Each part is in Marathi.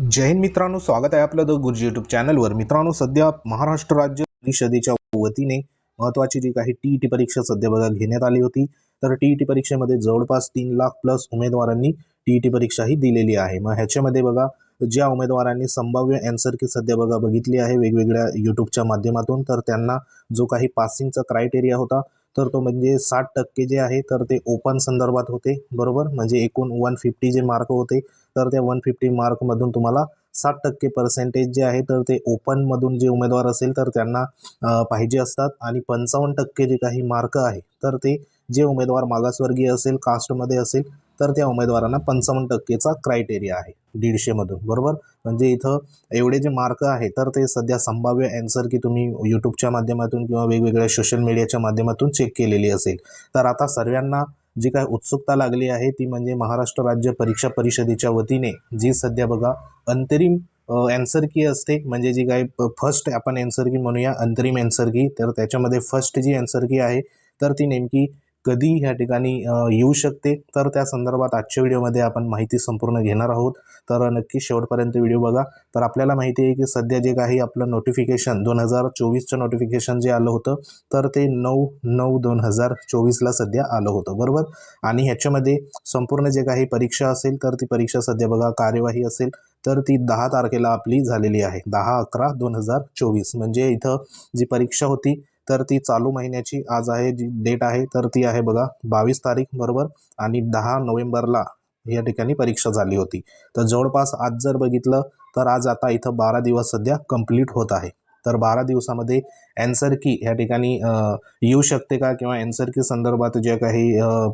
जय हिंद मित्रांनो स्वागत आहे आपलं द गुरुजी युट्यूब चॅनलवर मित्रांनो सध्या महाराष्ट्र राज्य परिषदेच्या वतीने महत्त्वाची जी काही टी ई टी परीक्षा सध्या बघा घेण्यात आली होती. तर टी ई टी परीक्षेमध्ये जवळपास तीन लाख प्लस उमेदवारांनी टी ई टी परीक्षा ही दिलेली आहे. मग ह्याच्यामध्ये बघा ज्या उमेदवारांनी संभाव्य अँसर की सध्या बघा बघितली आहे वेगवेगळ्या यूट्यूबच्या माध्यमातून तर त्यांना जो काही पासिंगचा क्रायटेरिया होता तर तो म्हणजे साठ टक्के जे आहे तर ते ओपन संदर्भात होते. बरोबर? म्हणजे एकूण वन फिफ्टी जे मार्क होते तर त्या वन फिफ्टी मार्कमधून तुम्हाला साठ टक्के पर्सेंटेज जे आहे तर ते ओपनमधून जे उमेदवार असेल तर त्यांना पाहिजे असतात. आणि पंचावन्न टक्के जे काही मार्क आहे तर ते जे उमेदवार मागासवर्गीय असेल कास्टमध्ये असेल तर त्या उमेदवारांना पंचावन्न टक्केचा क्रायटेरिया आहे दीडशेमधून बरोबर? म्हणजे इथं एवढे जे मार्क आहे तर ते सध्या संभाव्य अँसर की तुम्ही यूट्यूबच्या माध्यमातून किंवा वेगवेगळ्या सोशल मीडियाच्या माध्यमातून चेक केलेली असेल. तर आता सर्वांना जी काय उत्सुकता लागली आहे ती म्हणजे महाराष्ट्र राज्य परीक्षा परिषदेच्या वतीने जी सध्या बघा अंतरिम अँसर की असते. म्हणजे जी काय फर्स्ट आपण अँसर की म्हणूया अंतरिम अँसर की तर त्याच्यामध्ये फर्स्ट जी अँसर की आहे तर ती नेमकी कधी ह्या ठिकाणी येऊ शकते. तर त्या संदर्भात आजच्या व्हिडिओमध्ये आपण माहिती संपूर्ण घेणार आहोत. तर नक्की शेवटपर्यंत व्हिडिओ बघा. तर आपल्याला माहिती आहे की सध्या जे काही आपलं नोटिफिकेशन दोन हजार चोवीसचं नोटिफिकेशन जे आलं होतं तर ते नऊ नऊ दोन हजार चोवीसला सध्या आलं होतं. बरोबर? आणि ह्याच्यामध्ये संपूर्ण जे काही परीक्षा असेल तर ती परीक्षा सध्या बघा कार्यवाही असेल तर ती दहा तारखेला आपली झालेली आहे. दहा अकरा दोन हजार चोवीस. म्हणजे इथं जी परीक्षा होती तर ती चालू महिन्याची आज आहे जी डेट आहे तर ती आहे बघा बावीस तारीख बरोबर आणि दहा नोव्हेंबरला या ठिकाणी परीक्षा झाली होती. तर जवळपास आज जर बघितलं तर आज आता इथं बारा दिवस सध्या कंप्लीट होत आहे. तर बारा दिवसामध्ये अँसर की ह्या ठिकाणी येऊ शकते का? किंवा अँसर की संदर्भात जे काही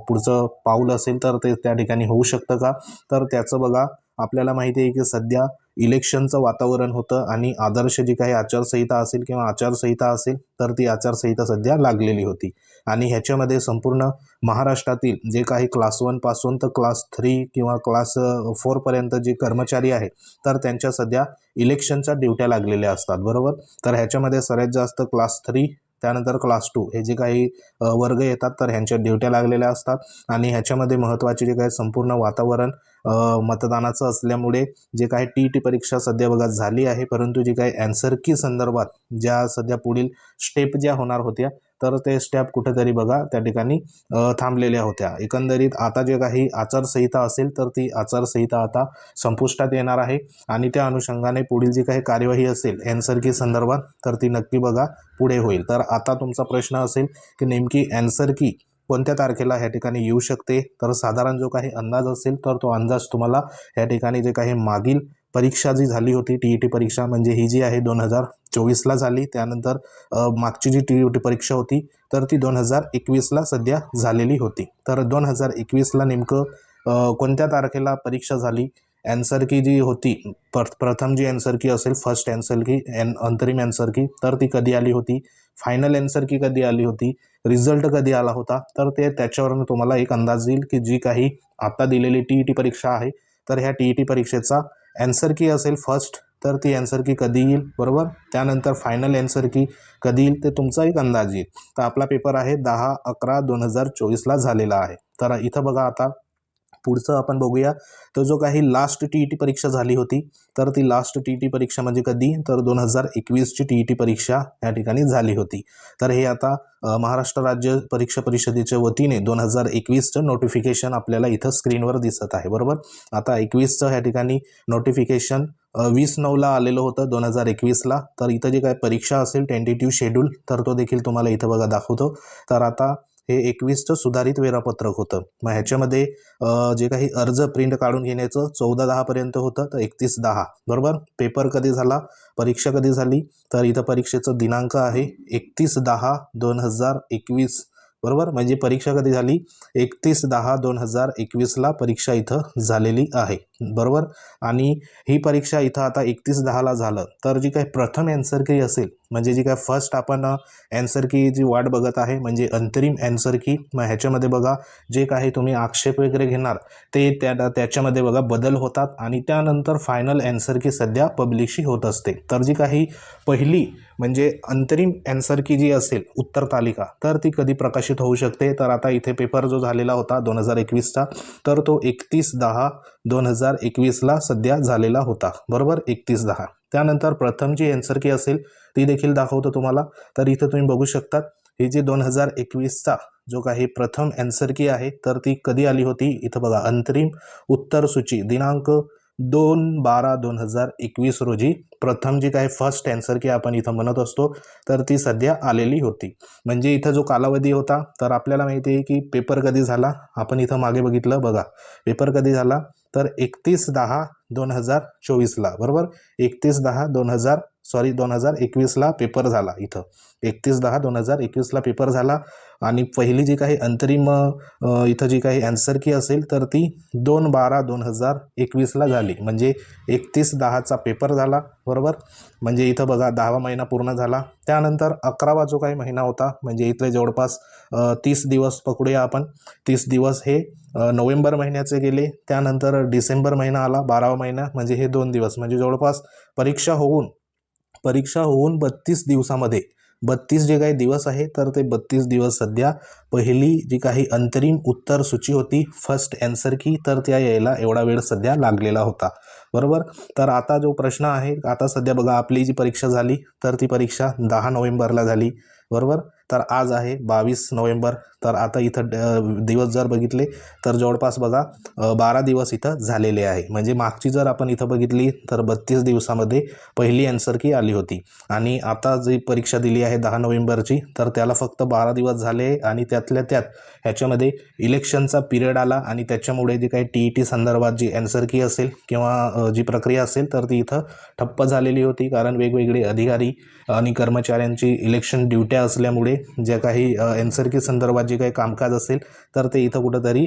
पुढचं पाऊल असेल तर ते त्या ठिकाणी होऊ शकतं का? तर त्याचं बघा आपल्याला माहिती आहे की सध्या इलेक्शनचं वातावरण होतं आणि आदर्श जी काही आचारसंहिता असेल किंवा आचारसंहिता असेल तर ती आचारसंहिता सध्या लागलेली होती. आणि ह्याच्यामध्ये संपूर्ण महाराष्ट्रातील जे काही क्लास वनपासून तर क्लास थ्री किंवा क्लास फोरपर्यंत जे कर्मचारी आहेत तर त्यांच्या सध्या इलेक्शनच्या ड्युट्या लागलेल्या असतात बरोबर? तर ह्याच्यामध्ये सगळ्यात जास्त क्लास थ्री त्यानंतर क्लास टू हे जे काही वर्ग येतात तर ह्यांच्या ड्युट्या लागलेल्या असतात. आणि ह्याच्यामध्ये महत्त्वाचे जे काही संपूर्ण वातावरण मतदानाचं असल्यामुळे जे काही टी टी परीक्षा सध्या बघा झाली आहे परंतु जे काही अँसर की संदर्भात ज्या सध्या पुढील स्टेप ज्या होणार होत्या तर ते स्टेप कुठेतरी बघा त्या ठिकाणी थांबलेल्या होत्या. एकंदरीत आता जे काही आचारसंहिता असेल तर ती आचारसंहिता आता संपुष्टात येणार आहे आणि त्या अनुषंगाने पुढील जी काही कार्यवाही असेल अँसर की संदर्भात तर ती नक्की बघा पुढे होईल. तर आता तुमचा प्रश्न असेल की नेमकी अँसर की कोणत्या तारखेला ह्या ठिकाणी येऊ शकते? तर साधारण जो काही अंदाज असेल तर तो अंदाज तुम्हाला ह्या ठिकाणी जे काही मागील परीक्षा जी झाली होती टी ई टी परीक्षा म्हणजे ही जी आहे दोन हजार चोवीसला झाली. त्यानंतर मागची जी टी ई टी परीक्षा होती तर ती दोन हजार एकवीसला सध्या झालेली होती. तर दोन हजार एकवीसला नेमकं कोणत्या तारखेला परीक्षा झाली? अँसर की जी होती पर प्रथम जी अँसर की असेल फर्स्ट अँसर की एन अंतरिम अँसर की तर ती कधी आली होती? फायनल एन्सर की कधी आली होती? रिझल्ट कधी आला होता? तर ते त्याच्यावरून तुम्हाला एक अंदाज येईल की जी काही आता दिलेली टी ई टी परीक्षा आहे तर ह्या टी ई टी परीक्षेचा अँसर की असेल फर्स्ट तर ती अँसर की कधी येईल? बरोबर? त्यानंतर फायनल अँसर की कधी येईल? ते तुमचा एक अंदाज येईल. तर आपला पेपर आहे दहा अकरा दोन हजार चोवीसला झालेला आहे. तर इथं बघा आता पुढचं आपण बघूया. तो जो काही लास्ट टी ई टी परीक्षा झाली होती तर ती लास्ट टी ई टी परीक्षा म्हणजे कधी? तर दोन हजार एकवीसची टी ई टी परीक्षा या ठिकाणी झाली होती. तर हे आता महाराष्ट्र राज्य परीक्षा परिषदेच्या वतीने दोन हजार एकवीसचं नोटिफिकेशन आपल्याला इथं स्क्रीनवर दिसत आहे. बरोबर? आता एकवीसचं ह्या ठिकाणी नोटिफिकेशन वीस नऊला आलेलं होतं दोन हजार एकवीसला. तर इथं जे काय परीक्षा असेल टेंटेटिव्ह शेड्यूल तर तो देखील तुम्हाला इथं बघा दाखवतो. तर आता हे एकवीसचं सुधारित वेळापत्रक होतं. मग ह्याच्यामध्ये जे काही अर्ज प्रिंट काढून घेण्याचं चौदा दहापर्यंत होतं तर एकतीस दहा. बरोबर? पेपर कधी झाला? परीक्षा कधी झाली? तर इथं परीक्षेचं दिनांक आहे एकतीस दहा दोन हजार एकवीस. बरोबर? म्हणजे परीक्षा कधी झाली? एकतीस दहा दोन हजार एकवीसला परीक्षा इथं झालेली आहे. बरोबर? आणि ही परीक्षा इथं आता एकतीस दहाला झालं. तर जी काही प्रथम अँसर की असेल म्हणजे जी काय फर्स्ट आपण अँसर की जी वाट बघत आहे म्हणजे अंतरिम अँसर की मग ह्याच्यामध्ये बघा जे काही तुम्ही आक्षेप वगैरे घेणार ते त्या त्याच्यामध्ये बघा बदल होतात आणि त्यानंतर फायनल अँसर की सध्या पब्लिशही होत असते. तर जी काही पहिली म्हणजे अंतरिम अँसर की जी असेल उत्तर तालिका तर ती कधी प्रकाशित होऊ शकते. तर आता इथे पेपर जो झालेला होता दोन हजार एकवीसचा तर तो एकतीस दहा दोन हजार हजार एकवीसला सध्या झालेला होता. बरोबर? एकतीस दहा. त्यानंतर प्रथम जी एन्सर की असेल ती देखील दाखवतो तुम्हाला. तर इथं तुम्ही बघू शकतात ही जी दोन हजार एकवीसचा जो काही प्रथम एन्सर की आहे तर ती कधी आली होती? इथं बघा अंतरिम उत्तर सूची दिनांक दोन बारा दोन हजार एकवीस रोजी प्रथम जी काही फर्स्ट एन्सर की आपण इथं म्हणत असतो तर ती सध्या आलेली होती. म्हणजे इथं जो कालावधी होता तर आपल्याला माहिती आहे की पेपर कधी झाला? आपण इथं मागे बघितलं बघा. पेपर कधी झाला? तर एकतीस दहा दोन हजार चोवीसला बरोबर? एकतीस दहा दोन हजार सॉरी दोन हजार एकवीसला पेपर झाला इथं. एकतीस दहा दोन हजार एकवीसला पेपर झाला. आणि पहिली जी काही अंतरिम इथं जी काही ॲन्सर की असेल तर ती दोन बारा दोन हजार एकवीसला झाली. म्हणजे एकतीस दहाचा पेपर झाला बरोबर? म्हणजे इथं बघा दहावा महिना पूर्ण झाला. त्यानंतर अकरावा जो काही महिना होता म्हणजे इथले जवळपास तीस दिवस पकडूया आपण. तीस दिवस हे नोव्हेंबर महिन्याचे गेले. त्यानंतर डिसेंबर महिना आला बारावा महिना. म्हणजे हे दोन दिवस. म्हणजे जवळपास परीक्षा होऊन परीक्षा होऊन बत्तीस दिवसामध्ये. बत्तीस जे काही दिवस आहे तर ते बत्तीस दिवस सध्या. पहिली जी काही अंतरिम उत्तर सूची होती फर्स्ट अँसर की तर त्या यायला एवढा वेळ सध्या लागलेला होता. बरोबर? तर आता जो प्रश्न आहे आता सध्या बघा आपली जी परीक्षा झाली तर ती परीक्षा दहा नोव्हेंबरला झाली. बरोबर? तर आज आहे बावीस नोव्हेंबर. तर आता इथं ड- दिवस जर बघितले तर जवळपास बघा बारा दिवस इथं झालेले आहे. म्हणजे मागची जर आपण इथं बघितली तर बत्तीस दिवसामध्ये पहिली ॲन्सर की आली होती. आणि आता जी परीक्षा दिली आहे दहा नोव्हेंबरची तर त्याला फक्त बारा दिवस झाले आणि त्यातल्या त्यात ह्याच्यामध्ये इलेक्शनचा पिरियड आला आणि त्याच्यामुळे जी काही टी ई टी संदर्भात जी ॲन्सर की असेल किंवा जी प्रक्रिया असेल तर ती इथं ठप्प झालेली होती. कारण वेगवेगळे अधिकारी आणि कर्मचाऱ्यांची इलेक्शन ड्युट्या असल्यामुळे ज्या काही ॲन्सर संदर्भात जे काही कामकाज असेल तर ते इथं कुठंतरी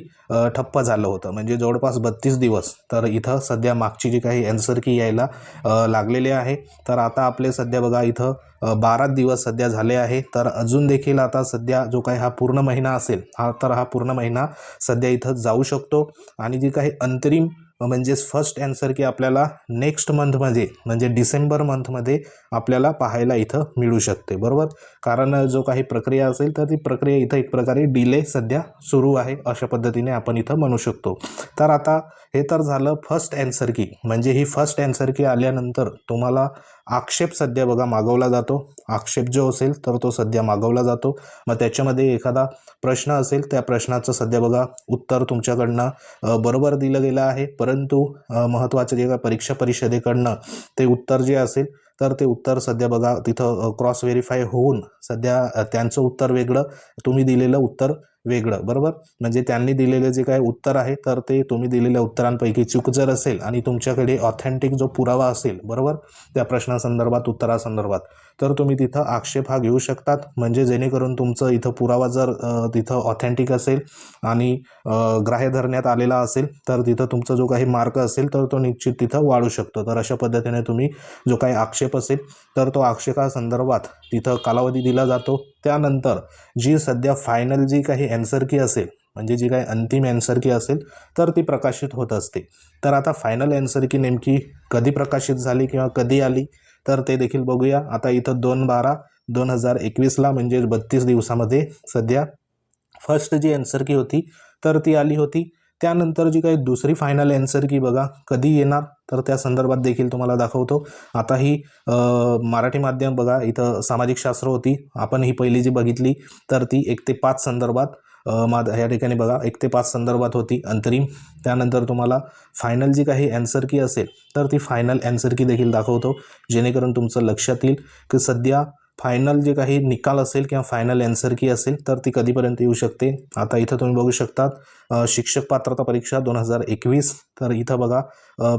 ठप्प झालं होतं. म्हणजे जवळपास बत्तीस दिवस. तर इथं सध्या मागची जी काही एनसरकी यायला लागलेली लागलेले आहे. तर आता आपले सध्या बघा इथं बारा दिवस सध्या झाले आहे. तर अजून देखील आता सध्या जो काही हा पूर्ण महिना असेल हा तर हा पूर्ण महिना सध्या इथं जाऊ शकतो. आणि जी काही अंतरिम म्हणजेच फर्स्ट ॲन्सर की आपल्याला नेक्स्ट मंथमध्ये म्हणजे डिसेंबर मंथमध्ये आपल्याला पाहायला इथं मिळू शकते बरोबर? कारण जो काही प्रक्रिया असेल तर ती प्रक्रिया इथं एक प्रकारे डिले सध्या सुरू आहे अशा पद्धतीने आपण इथं म्हणू शकतो. तर आता हे तर झालं फर्स्ट ॲन्सर की म्हणजे ही फर्स्ट ॲन्सर की आल्यानंतर तुम्हाला आक्षेप सध्या बघा मागवला जातो. आक्षेप जो असेल तर तो सध्या मागवला जातो. मग त्याच्यामध्ये एखादा प्रश्न असेल त्या प्रश्नाचं सध्या बघा उत्तर तुमच्याकडनं बरोबर दिलं गेलं आहे. परंतु महत्त्वाचं जे काय परीक्षा परिषदेकडनं ते उत्तर जे असेल तर ते उत्तर सध्या बघा तिथं क्रॉस व्हेरीफाय होऊन सध्या त्यांचं उत्तर वेगळं. तुम्ही दिलेलं उत्तर वेगळं बरोबर? म्हणजे त्यांनी दिलेले जे काय उत्तर आहे तर ते तुम्ही दिलेल्या उत्तरांपैकी चूक जर असेल आणि तुमच्याकडे ऑथेंटिक जो पुरावा असेल बरोबर? त्या प्रश्नासंदर्भात उत्तरासंदर्भात तर तुम्ही तिथं आक्षेप हा घेऊ शकतात. म्हणजे जेणेकरून तुमचं इथं पुरावा जर तिथं ऑथेंटिक असेल आणि ग्राह्य धरण्यात आलेला असेल तर तिथं तुमचा जो काही मार्क असेल तर तो निश्चित तिथं वाढू शकतो. तर अशा पद्धतीने तुम्ही जो काही आक्षेप असेल तर तो आक्षेपासंदर्भात तिथं कालावधी दिला जातो. त्यानंतर जी सध्या फायनल जी काही अँसर की असेल म्हणजे जी काही अंतिम अँसर की असेल तर ती प्रकाशित होत असते. तर आता फायनल ॲन्सर की नेमकी कधी प्रकाशित झाली किंवा कधी आली तर ते देखील बघूया. आता इथं दोन बारा दोन हजार एकवीसला म्हणजे बत्तीस दिवसामध्ये सध्या फर्स्ट जी अँसर की होती तर ती आली होती. त्यानंतर जी काही दुसरी फायनल ॲन्सर की बघा कधी येणार तर त्या संदर्भात देखील तुम्हाला दाखवतो. आता ही मराठी माध्यम बघा इथं सामाजिक शास्त्र होती. आपण ही पहिली जी बघितली तर ती एक ते पाच संदर्भात अ, मा ह्या ठिकाणी बघा एक ते पाच संदर्भात होती अंतरिम. त्यानंतर तुम्हाला फायनल जी काही ॲन्सर की असेल तर ती फायनल ॲन्सर की देखील दाखवतो. जेणेकरून तुमचं लक्षात येईल की सध्या फायनल जे काही निकाल असेल किंवा फायनल एन्सर की असेल तर ती कधीपर्यंत येऊ शकते? आता इथं तुम्ही बघू शकतात शिक्षक पात्रता परीक्षा दोन हजार एकवीस. तर इथं बघा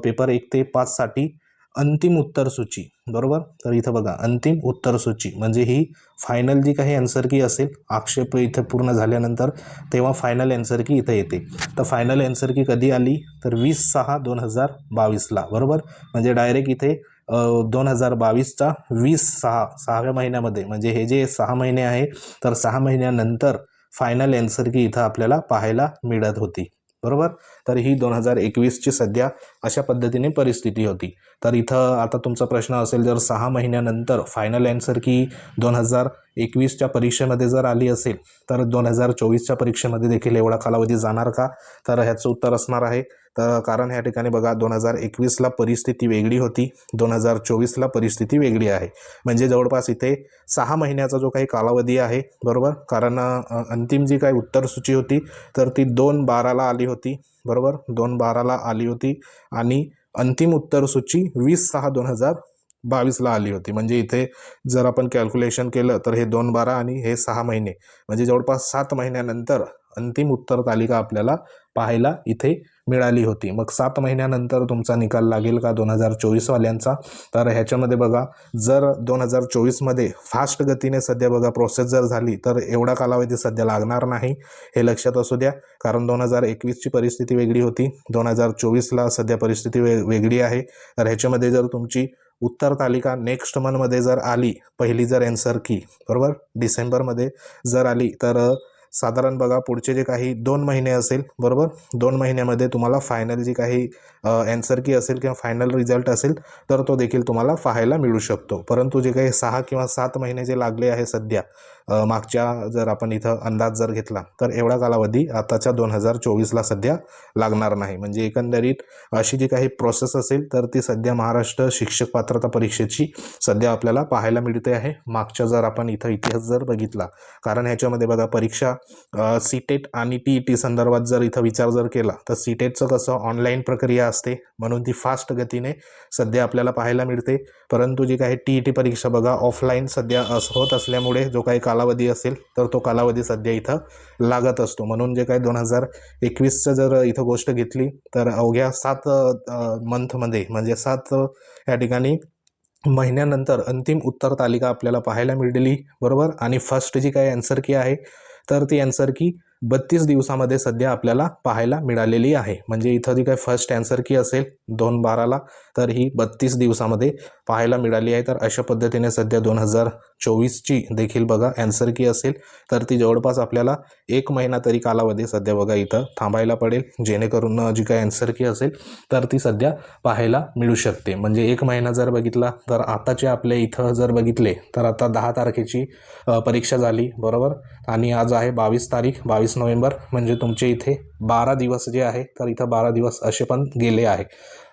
पेपर एक ते पाचसाठी अंतिम उत्तर सूची बरोबर? तर इथं बघा अंतिम उत्तर सूची म्हणजे ही फायनल जी काही आन्सर की असेल आक्षेप इथं पूर्ण झाल्यानंतर तेव्हा फायनल आन्सर की इथं येते. तर फायनल आन्सर की कधी आली? तर वीस सहा दोन हजार बावीसला बरोबर? म्हणजे डायरेक्ट इथे दोन हजार बावीसचा वीस सहा सहाव्या महिन्यामध्ये म्हणजे हे जे सहा महिने आहे तर सहा महिन्यानंतर फायनल आन्सर की इथं आपल्याला पाहायला मिळत होती. बरोबर? तर ही दोन हजार एकवीसची सध्या अशा पद्धतीने परिस्थिती होती. तर इथं आता तुमचा प्रश्न असेल जर सहा महिन्यानंतर फायनल अँसर की दोन हजार एकवीसच्या परीक्षेमध्ये जर आली असेल तर दोन हजार चोवीसच्या परीक्षेमध्ये देखील एवढा कालावधी जाणार का? तर ह्याचं उत्तर असणार आहे. तर कारण ह्या ठिकाणी बघा दोन हजार एकवीसला परिस्थिती वेगळी होती. दोन हजार चोवीसला परिस्थिती वेगळी आहे. म्हणजे जवळपास इथे सहा महिन्याचा जो काही कालावधी आहे बरोबर? कारण अंतिम जी काही उत्तरसूची होती तर ती दोन बाराला आली होती बरोबर? दोन बाराला आली होती आणि अंतिम उत्तरसूची वीस सहा दोन हजार बावीसला आली होती. म्हणजे इथे जर आपण कॅल्क्युलेशन केलं तर हे दोन बारा आणि हे सहा महिने. म्हणजे जवळपास सात महिन्यानंतर अंतिम उत्तर तालिका आपल्याला पाहायला इथे मिळाली होती. मग सात महिन्यानंतर तुमचा निकाल लागेल का दोन हजार चोवीसवाल्यांचा? तर ह्याच्यामध्ये बघा जर दोन हजार चोवीसमध्ये फास्ट गतीने सध्या बघा प्रोसेस जर झाली तर एवढा कालावधी सध्या लागणार नाही हे लक्षात असू द्या. कारण दोन हजार एकवीसची परिस्थिती वेगळी होती. दोन हजार चोवीसला सध्या परिस्थिती वे वेगळी आहे. तर ह्याच्यामध्ये जर तुमची उत्तर तालिका नेक्स्ट मंथमध्ये जर आली पहिली जर एन्सर की बरोबर? डिसेंबरमध्ये जर आली तर साधारण बघा पुढचे जे काही दोन महिने असेल बरोबर? दोन महिन्यामध्ये तुम्हाला फायनल जी काही अँसर की असेल किंवा फायनल रिझल्ट असेल तर तो देखील तुम्हाला पाहायला मिळू शकतो. परंतु जे काही सहा किंवा सात महिने जे लागले आहे सध्या मागच्या जर आपण इथं अंदाज जर घेतला तर एवढा कालावधी आताच्या दोन हजार चोवीसला सध्या लागणार नाही. म्हणजे एकंदरीत अशी जी काही प्रोसेस असेल तर ती सध्या महाराष्ट्र शिक्षक पात्रता परीक्षेची सध्या आपल्याला पाहायला मिळते आहे. मागच्या जर आपण इथं इतिहास जर बघितला कारण ह्याच्यामध्ये बघा परीक्षा सी टेट आणि टी ई टी संदर्भात जर इथं विचार जर केला तर सीटेटचं कसं ऑनलाईन प्रक्रिया असते म्हणून ती फास्ट गतीने सध्या आपल्याला पाहायला मिळते. परंतु जी काही टी ई टी परीक्षा बघा ऑफलाईन सध्या असं होत असल्यामुळे जो काही कालावधी असेल तर तो कालावधी सध्या इथं लागत असतो. म्हणून जे काही दोन हजार एकवीसचं जर इथं गोष्ट घेतली तर अवघ्या सात मंथमध्ये म्हणजे सात या ठिकाणी महिन्यानंतर अंतिम उत्तर तालिका आपल्याला पाहायला मिळाली बरोबर? आणि फर्स्ट जी काही अँसर की आहे तर ती ॲन्सर की बत्तीस दिवसामध्ये सध्या आपल्याला पाहायला मिळालेली आहे. म्हणजे इथं जी काय फर्स्ट अँसर की असेल दोन बाराला तर ही बत्तीस दिवसामध्ये पाहायला मिळाली आहे. तर अशा पद्धतीने सध्या दोन हजार चोवीसची देखील बघा अँसर की असेल. तर ती जवळपास आपल्याला एक महिना तरी कालावधी सध्या बघा इथं थांबायला पडेल. जेणेकरून जी काय अँसर की असेल तर ती सध्या पाहायला मिळू शकते. म्हणजे एक महिना जर बघितला तर आताचे आपल्या इथं जर बघितले तर आता दहा तारखेची परीक्षा झाली बरोबर? आणि आज आहे बावीस तारीख. बावीस नोव्हेंबर म्हणजे तुमचे इथे बारा दिवस जे आहे तर इथं बारा दिवस असे पण गेले आहे.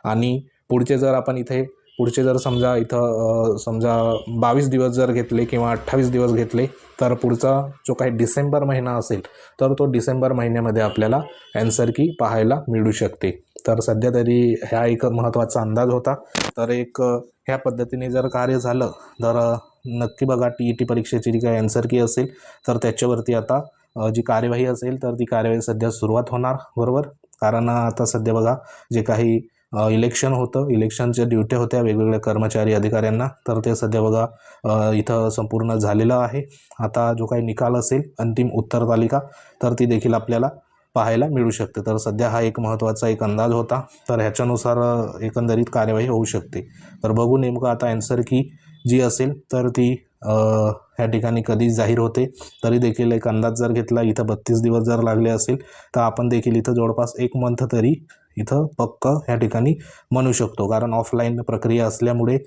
आणि पुढचे जर आपण इथे पुढचे जर समजा इथं समजा बावीस दिवस जर घेतले किंवा अठ्ठावीस दिवस घेतले तर पुढचा जो काही डिसेंबर महिना असेल तर तो डिसेंबर महिन्यामध्ये आपल्याला अँसर की पाहायला मिळू शकते. तर सध्या तरी ह्या एक महत्त्वाचा अंदाज होता. तर एक ह्या पद्धतीने जर कार्य झालं तर नक्की बघा टी ई टी परीक्षेची जी काही अँसर की असेल तर त्याच्यावरती आता जी कार्यवाही असेल तर ती कार्यवाही सध्या सुरुवात होणार बरोबर? कारण आता सध्या बघा जे काही इलेक्शन होतं इलेक्शनच्या ड्युट्या होत्या वेगवेगळ्या कर्मचारी अधिकाऱ्यांना तर ते सध्या बघा इथं संपूर्ण झालेलं आहे. आता जो काही निकाल असेल अंतिम उत्तर तालिका तर ती देखील आपल्याला पाहायला मिळू शकते. तर सध्या हा एक महत्त्वाचा एक अंदाज होता तर ह्याच्यानुसार एकंदरीत कार्यवाही होऊ शकते. तर बघू नेमकं आता ॲन्सर की जी असेल तर ती ह्या ठिकाणी कधी जाहीर होते तरी देखील एक अंदाज जर घेतला इथं बत्तीस दिवस जर लागले असेल तर आपण देखील इथं जवळपास एक मंथ तरी इथं पक्क ह्या ठिकाणी म्हणू शकतो. कारण ऑफलाईन प्रक्रिया असल्यामुळे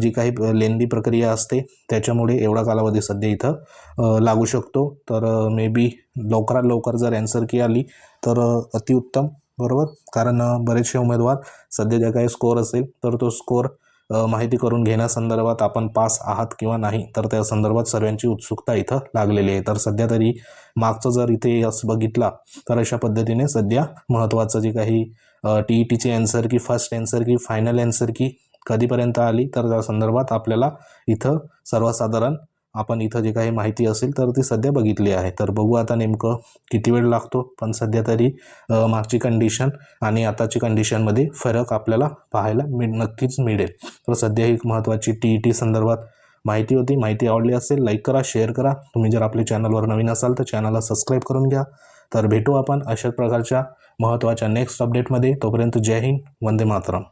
जी काही लेंदी प्रक्रिया असते त्याच्यामुळे एवढा कालावधी सध्या इथं लागू शकतो. तर मे बी लवकरात लवकर जर अँसर की आली तर अतिउत्तम. बरोबर? कारण बरेचसे उमेदवार सध्या ज्या काही स्कोअर असेल तर तो स्कोअर माहिती करून घेण्यासंदर्भात आपण पास आहात किंवा नाही तर त्या संदर्भात सर्वांची उत्सुकता इथं लागलेली आहे. तर सध्या तरी मागचं जर इथे असं बघितला तर अशा पद्धतीने सध्या महत्त्वाचं जे काही टी ई टीचे answer key first answer key final answer key कधीपर्यंत आली तर त्या संदर्भात आपल्याला इथं सर्वसाधारण आपण इथं जे काही माहिती असेल तर ती सध्या बघितली आहे. तर बघू आता नेमकं किती वेळ लागतो पण सध्या तरी मागची कंडिशन आणि आताची कंडिशनमध्ये फरक आपल्याला पाहायला मिळ नक्कीच मिळेल. तर सध्या ही एक महत्त्वाची टी ई टी संदर्भात माहिती होती. माहिती आवडली असेल लाईक करा शेअर करा. तुम्ही जर आपल्या चॅनलवर नवीन असाल तर चॅनलला सबस्क्राईब करून घ्या. तर भेटू आपण अशाच प्रकारच्या महत्त्वाच्या नेक्स्ट अपडेटमध्ये तोपर्यंत जय हिंद वंदे मातरम.